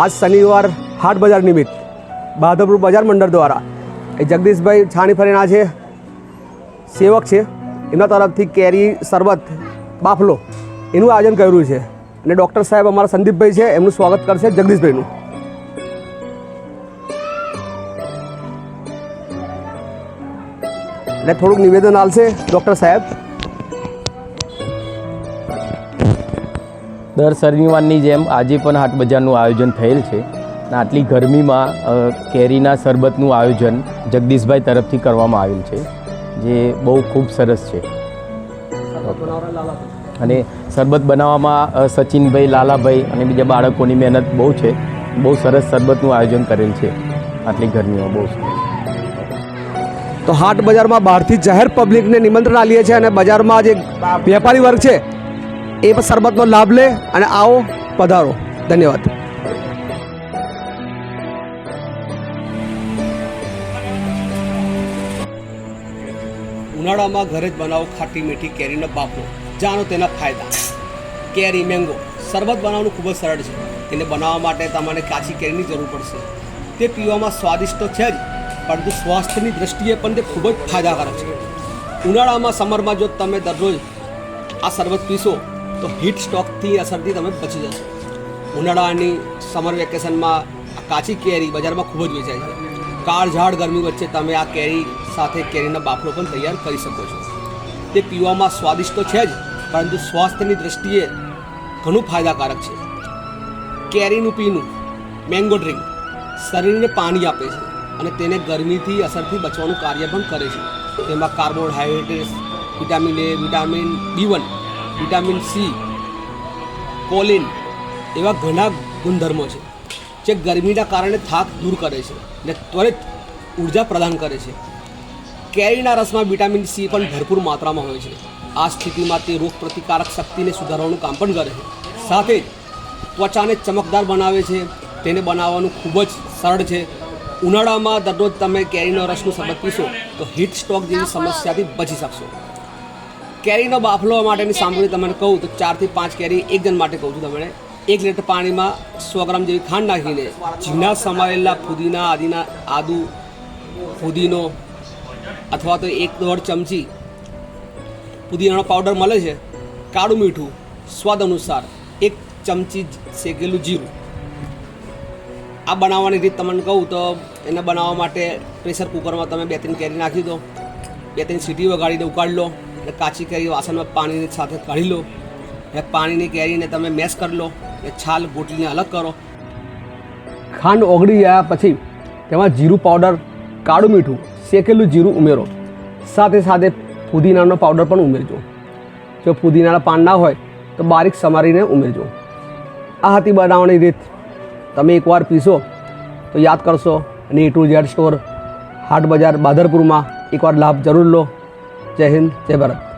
આજ શનિવાર હાટ બજાર નિમિત્ત બાધવપુર બજાર મંડળ દ્વારા એ જગદીશભાઈ છાણી ફરીના છે, સેવક છે. એમના તરફથી કેરી, શરબત, બાફલો એનું આયોજન કર્યું છે. અને ડૉક્ટર સાહેબ અમારા સંદીપભાઈ છે, એમનું સ્વાગત કરશે જગદીશભાઈનું. એટલે થોડુંક નિવેદન આલશે ડૉક્ટર સાહેબ. દર શનિવારની જેમ આજે પણ હાટ બજારનું આયોજન થયેલ છે આટલી ગરમીમાં કેરીના શરબતનું આયોજન જગદીશભાઈ તરફથી કરવામાં આવેલ છે, જે બહુ ખૂબ સરસ છે. અને શરબત બનાવવામાં સચિનભાઈ, લાલાભાઈ અને બીજા બાળકોની મહેનત બહુ છે. બહુ સરસ શરબતનું આયોજન કરેલ છે. આટલી ગરમીમાં બહુ સરસ. તો હાટ બજારમાં બહારથી જાહેર પબ્લિકને નિમંત્રણ આલીએ છીએ અને બજારમાં જે વેપારી વર્ગ છે એ શરબતનો લાભ લે અને આવો પધારો. ધન્યવાદ. ઉનાળામાં ઘરે જ બનાવો ખાટી મીઠી કેરીનો બાફો. જાણો તેના ફાયદા. કેરી, મેંગો. શરબત બનાવવાનું ખૂબ જ સરળ છે. તેને બનાવવા માટે તમારે કાચી કેરીની જરૂર પડશે. તે પીવામાં સ્વાદિષ્ટ તો છે જ, પરંતુ સ્વાસ્થ્યની દ્રષ્ટિએ પણ તે ખૂબ જ ફાયદાકારક છે. ઉનાળામાં, સમરમાં જો તમે દરરોજ આ શરબત પીશો તો હીટ સ્ટોકથી અસરથી તમે બચી જશો. ઉનાળાની સમર વેકેશનમાં કાચી કેરી બજારમાં ખૂબ જ વેચાય છે. કાળઝાળ ગરમી વચ્ચે તમે આ કેરી સાથે કેરીના બાફલો પણ તૈયાર કરી શકો છો. તે પીવામાં સ્વાદિષ્ટ તો છે જ, પરંતુ સ્વાસ્થ્યની દ્રષ્ટિએ ઘણું ફાયદાકારક છે. કેરીનું પીનું મેંગો ડ્રિંક શરીરને પાણી આપે છે અને તેને ગરમીથી અસરથી બચવાનું કાર્ય પણ કરે છે. તેમાં carbohydrates, vitamin A vitamin B one vitamin C, choline એવા ઘણા ગુણધર્મો છે જે ગરમીના કારણે થાક દૂર કરે છે અને ત્વરિત ઊર્જા પ્રદાન કરે છે. કેરીના રસમાં વિટામિન સી પણ ભરપૂર માત્રામાં હોય છે. આ સ્થિતિમાં તે રોગ પ્રતિકારક શક્તિને સુધારવાનું કામ પણ કરે છે. સાથે ત્વચાને ચમકદાર બનાવે છે. તેને બનાવવાનું ખૂબ જ સરળ છે. ઉનાળામાં દરરોજ તમે કેરીનો રસનું શરબત પીશો તો હીટ સ્ટ્રોક જેવી સમસ્યાથી બચી શકશો. કેરીનો બાફલો માટેની સામગ્રી તમને કહું તો ચારથી પાંચ કેરી એક જણ માટે કહું છું તમને. એક લીટર પાણીમાં સો ગ્રામ જેવી ખાંડ નાખીને ઝીણા સમાયેલા ફુદીના, આદિના આદુ ફુદીનો અથવા તો એક દોઢ ચમચી પુદીનાનો પાવડર મળે છે. કાળું મીઠું સ્વાદ અનુસાર એક ચમચી શેકેલું જીરું. આ બનાવવાની રીત તમને કહું તો એને બનાવવા માટે પ્રેશર કુકરમાં તમે બે ત્રણ કેરી નાખી દો. બે ત્રણ સીટી વગાડીને ઉકાળી લો. અને કાચી કેરી વાસણમાં પાણીની સાથે કાઢી લો. એ પાણીની કેરીને તમે મેશ કરી લો. એ છાલ ગોટલીને અલગ કરો. ખાંડ ઓગળી ગયા પછી તેમાં જીરું પાવડર, કાળું મીઠું, શેકેલું જીરું ઉમેરો. સાથે સાથે ફુદીનાનો પાવડર પણ ઉમેરજો. જો ફુદીનાના પાન ના હોય તો બારીક સમારીને ઉમેરજો. આ હતી બનાવવાની રીત. તમે એકવાર પીશો તો યાદ કરશો. અને એ ટુ ઝેડ સ્ટોર, હાટ બજાર, બાદરપુરમાં એકવાર લાભ જરૂર લો. જય હિન્દ જય ભારત.